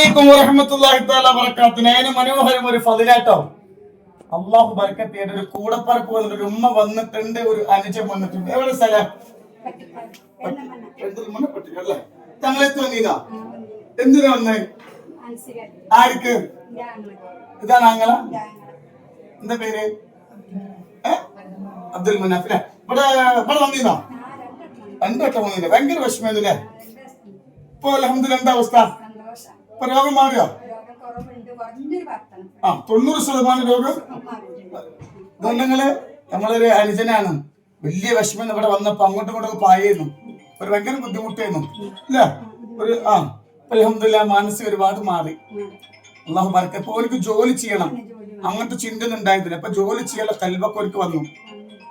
അലൈക്കും തആല അതിന് മനോഹരം ഒരു ഫതിലാട്ടോ. അള്ളാഹു ബർക്കത്തിയുടെ ഒരു കൂടപ്പറപ്പ് വന്നിട്ട് ഒരു ഉമ്മ വന്നിട്ടുണ്ട് ഒരു അനുജം വന്നിട്ടുണ്ട്. എവിടെ സ്ഥലം? തങ്ങളെത്തു തോന്നിയതാ എന്തിനാ വന്നേ? ആർക്ക്? ഇതാണ് ആങ്ങള? എന്താ പേര്? അബ്ദുൽ മുനാഫ് അല്ലെ ഇവിടെ ഇവിടെ വന്നിരുന്നോ രണ്ടു വട്ടം വന്നില്ല ഭയങ്കര വിഷമല്ലേ ഇപ്പൊ അലഹമ്മദില്ല എന്താ അവസ്ഥ? രോഗം മാറിയോ? ആ തൊണ്ണൂറ് ശതമാനം രോഗം. ഇതല്ലെങ്കിൽ നമ്മളൊരു അനുജനാണ്. വലിയ വിഷമം ഇവിടെ വന്നപ്പോ അങ്ങോട്ടും ഇങ്ങോട്ടും പായിരുന്നു ഒരു ഭയങ്കര ബുദ്ധിമുട്ടായിരുന്നു ഇല്ല? ഒരു ആ അലഹമില്ല മാനസിക ഒരുപാട് മാറി. അള്ളാഹു ബർക്ക ഇപ്പൊ അവർക്ക് ജോലി ചെയ്യണം. അങ്ങനത്തെ ചിന്ത ഉണ്ടായിരുന്നില്ല. അപ്പൊ ജോലി ചെയ്യാൻ കൽവൊക്കെ അവർക്ക് വന്നു.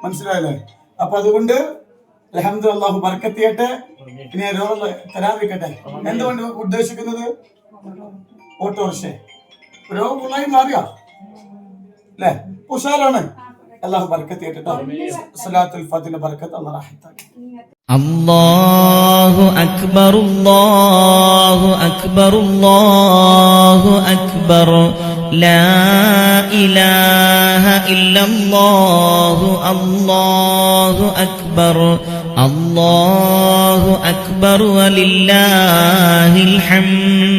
മനസ്സിലായല്ലേ? അപ്പൊ അതുകൊണ്ട് അലഹമ്മദ് അള്ളാഹു ബർക്കത്ത് ചെയ്യട്ടെ. പിന്നെ രോഗം തരാതിരിക്കട്ടെ. എന്തുകൊണ്ട് ഉദ്ദേശിക്കുന്നത്? ഓട്ടോറിക്ഷ രോഗം ഫുള്ളായി മാറിയോ അല്ലേ ഉഷാറാണ് അള്ളാഹു ബർക്കത്ത് ചെയ്യട്ടെ സലാത്തുൽ ഫാത്തിന്റെ ബർക്കത്ത് അള്ളാഹ് റാഹത്താക്കി الله أكبر الله أكبر الله أكبر لا إله إلا الله الله أكبر الله أكبر ولله الحمد